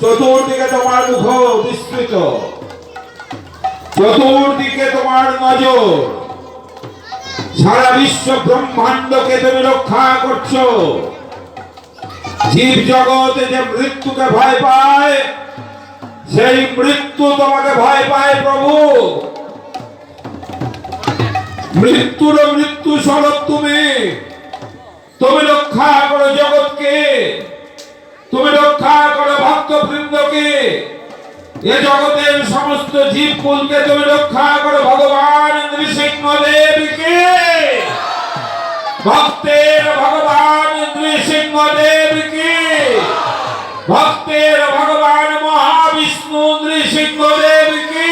চতুর্দিকে তোমার মুখ বিস্তৃত। চতুর্দিকে তোমার নজর। সারা বিশ্ব ব্রহ্মাণ্ডকে তুমি রক্ষা করছ। জীব জগতে যে মৃত্যুকে ভয় পায়, সেই মৃত্যু তোমাকে ভয় পায় প্রভু। মৃত্যুর মৃত্যু স্বরূপ তুমি। তুমি রক্ষা রক্ষা করো ভক্ত বৃন্দকে এ জগতের সমস্ত জীব কুলকে তুমি রক্ষা করো ভগবান নৃসিংহদেবকে ভক্তের ভগবান নৃসিংহদেবকে ভক্তের ভগবান মহাবিষ্ণু নৃসিংহদেবকে